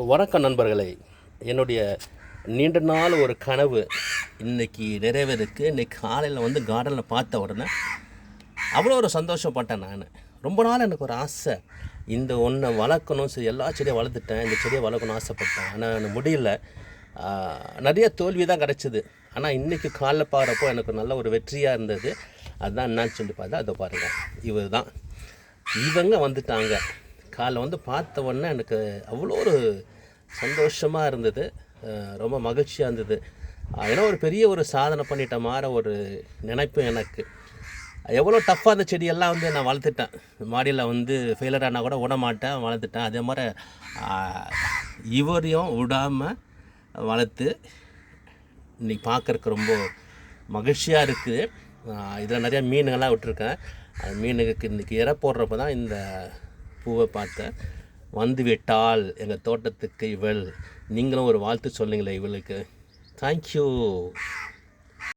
வணக்கம் நண்பர்களே என்னுடைய நீண்ட நாள் ஒரு கனவு இன்னைக்கு நிறைவேறுக்கு இன்றைக்கி காலையில் வந்து கார்டனில் பார்த்த உடனே அவ்வளோ ஒரு சந்தோஷப்பட்டேன் நான். ரொம்ப நாள் எனக்கு ஒரு ஆசை. இந்த ஒன்றை வளர்க்கணும் சரி எல்லா செடியும் வளர்த்துட்டேன். இந்த செடியை வளர்க்கணும்னு ஆசைப்பட்டேன். ஆனால் எனக்கு முடியல. நிறைய தோல்வி தான் கிடச்சிது. ஆனால் இன்றைக்கி காலைல பாடுறப்போ எனக்கு நல்ல ஒரு வெற்றியாக இருந்தது. அதுதான் என்னான்னு சொல்லி பார்த்தா அதை பாருங்கள் இவர் தான் இவங்க வந்துட்டாங்க. காலைல வந்து பார்த்த உடனே எனக்கு அவ்வளோ ஒரு சந்தோஷமாக இருந்தது. ரொம்ப மகிழ்ச்சியாக இருந்தது. ஏன்னா ஒரு பெரிய ஒரு சாதனை பண்ணிட்ட மாதிரி ஒரு நினைப்பு எனக்கு. எவ்வளோ டஃப்பாக அந்த செடியெல்லாம் வந்து நான் வளர்த்துட்டேன். மாடியில் வந்து ஃபெயிலர் ஆனால் கூட விட மாட்டேன் வளர்த்துட்டேன். அதே மாதிரி இவரையும் விடாமல் வளர்த்து இன்னைக்கு பார்க்கறக்கு ரொம்ப மகிழ்ச்சியாக இருக்குது இதில் நிறையா மீனுங்கள்லாம் விட்டுருக்கேன். அந்த மீனுக்கு இன்றைக்கி இற போடுறப்ப தான் இந்த பூவை பார்த்தேன் வந்து விட்டால் எங்கள் தோட்டத்துக்கு இவள். நீங்களும் ஒரு வாழ்த்து சொல்லுங்களேன் இவளுக்கு. தேங்க்யூ